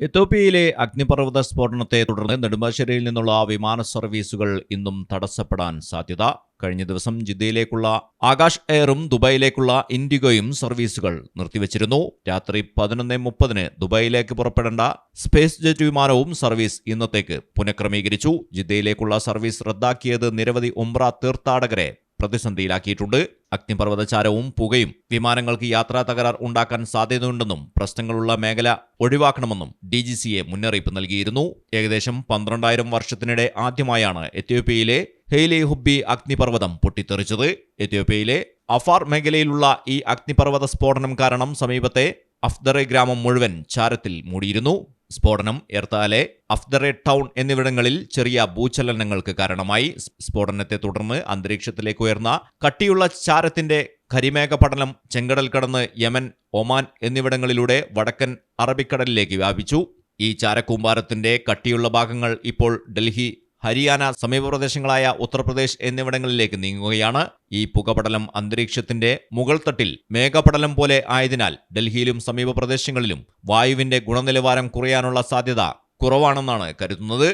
എത്തോപ്യയിലെ അഗ്നിപർവത സ്ഫോടനത്തെ തുടർന്ന് നെടുമ്പാശ്ശേരിയിൽ നിന്നുള്ള വിമാന സർവീസുകൾ ഇന്നും തടസ്സപ്പെടാൻ സാധ്യത. കഴിഞ്ഞ ദിവസം ജിദ്ദയിലേക്കുള്ള ആകാശ് എയറും ദുബായിലേക്കുള്ള ഇൻഡിഗോയും സർവീസുകൾ നിർത്തിവച്ചിരുന്നു. രാത്രി പതിനൊന്ന് മുപ്പതിന് ദുബായിലേക്ക് പുറപ്പെടേണ്ട സ്പേസ് ജെറ്റ് വിമാനവും സർവീസ് ഇന്നത്തേക്ക് പുനഃക്രമീകരിച്ചു. ജിദ്ദയിലേക്കുള്ള സർവീസ് റദ്ദാക്കിയത് നിരവധി ഉംറ തീർത്ഥാടകരെ പ്രതിസന്ധിയിലാക്കിയിട്ടുണ്ട്. അഗ്നിപർവതചാരവും പുകയും വിമാനങ്ങൾക്ക് യാത്രാ തകരാർ ഉണ്ടാക്കാൻ സാധ്യതയുണ്ടെന്നും പ്രശ്നങ്ങളുള്ള മേഖല ഒഴിവാക്കണമെന്നും ഡി ജി സിയെ മുന്നറിയിപ്പ് നൽകിയിരുന്നു. ഏകദേശം പന്ത്രണ്ടായിരം വർഷത്തിനിടെ ആദ്യമായാണ് എത്യോപ്യയിലെ ഹെയ്ലെ ഹുബി അഗ്നിപർവതം പൊട്ടിത്തെറിച്ചത്. എത്യോപ്യയിലെ അഫാർ മേഖലയിലുള്ള ഈ അഗ്നിപർവത സ്ഫോടനം കാരണം സമീപത്തെ അഫ്ദറെ ഗ്രാമം മുഴുവൻ ചാരത്തിൽ മൂടിയിരുന്നു. സ്ഫോടനം എർത്താലെ അഫ്ദറെ ടൗൺ എന്നിവിടങ്ങളിൽ ചെറിയ ഭൂചലനങ്ങൾക്ക് കാരണമായി. സ്ഫോടനത്തെ തുടർന്ന് അന്തരീക്ഷത്തിലേക്ക് ഉയർന്ന കട്ടിയുള്ള ചാരത്തിന്റെ കരിമേഘ പഠനം ചെങ്കടൽ കടന്ന് യമൻ ഒമാൻ എന്നിവിടങ്ങളിലൂടെ വടക്കൻ അറബിക്കടലിലേക്ക് വ്യാപിച്ചു. ഈ ചാരക്കൂമ്പാരത്തിന്റെ കട്ടിയുള്ള ഭാഗങ്ങൾ ഇപ്പോൾ ഡൽഹി ഹരിയാന സമീപ പ്രദേശങ്ങളായ ഉത്തർപ്രദേശ് എന്നിവിടങ്ങളിലേക്ക് നീങ്ങുകയാണ്. ഈ പുകപടലം അന്തരീക്ഷത്തിന്റെ മുകൾ തട്ടിൽ മേഘപടലം പോലെ ആയതിനാൽ ഡൽഹിയിലും സമീപ പ്രദേശങ്ങളിലും വായുവിന്റെ ഗുണനിലവാരം കുറയാനുള്ള സാധ്യത കുറവാണെന്നാണ് കരുതുന്നത്.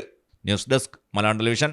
News desk Malayalam television.